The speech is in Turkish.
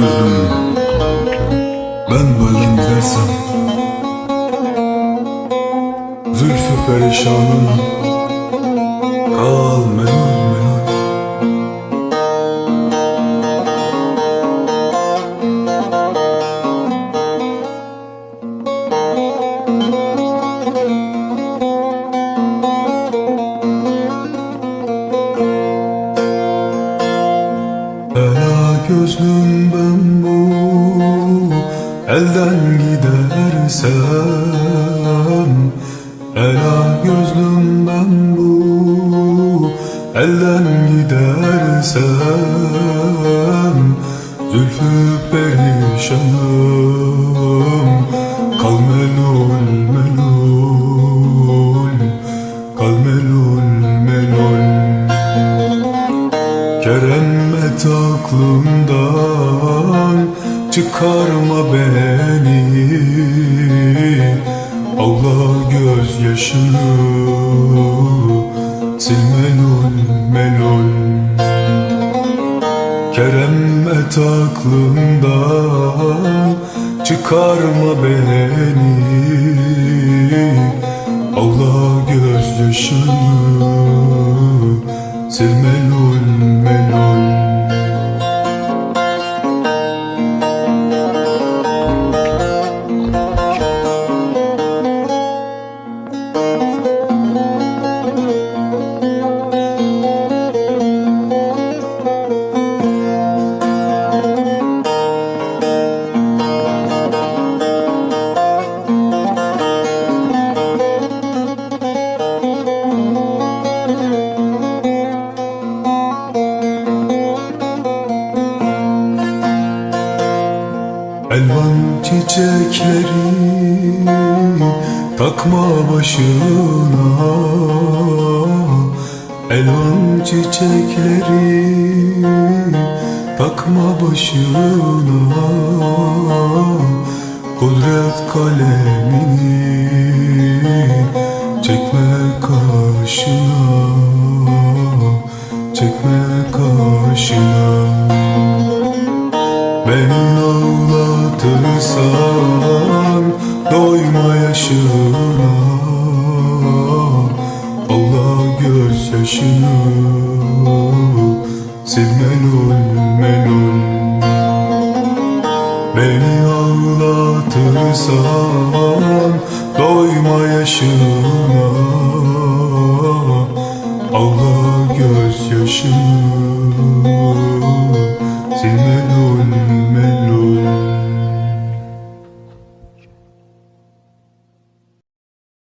gözlüm Ben böyle gidersem Zülfü perişanım Kal gözlüm ben bu. Elden gidersem Ela gözlüm ben bu. Elden gidersem Zülfü perişanım. Kal melul aklımdan çıkarma beni. Allah gözyaşını sil melul melul Keremet aklımdan çıkarma beni. Allah gözyaşını sil melul Elvan çiçekleri takma başına. Elvan çiçekleri takma başına. Kudret kalemini çekme karşına. Çekme karşına Beni ağlatırsan doyma yaşına. Allah gözyaşını sil melul melul Beni ağlatırsan doyma yaşına. Allah gözyaşını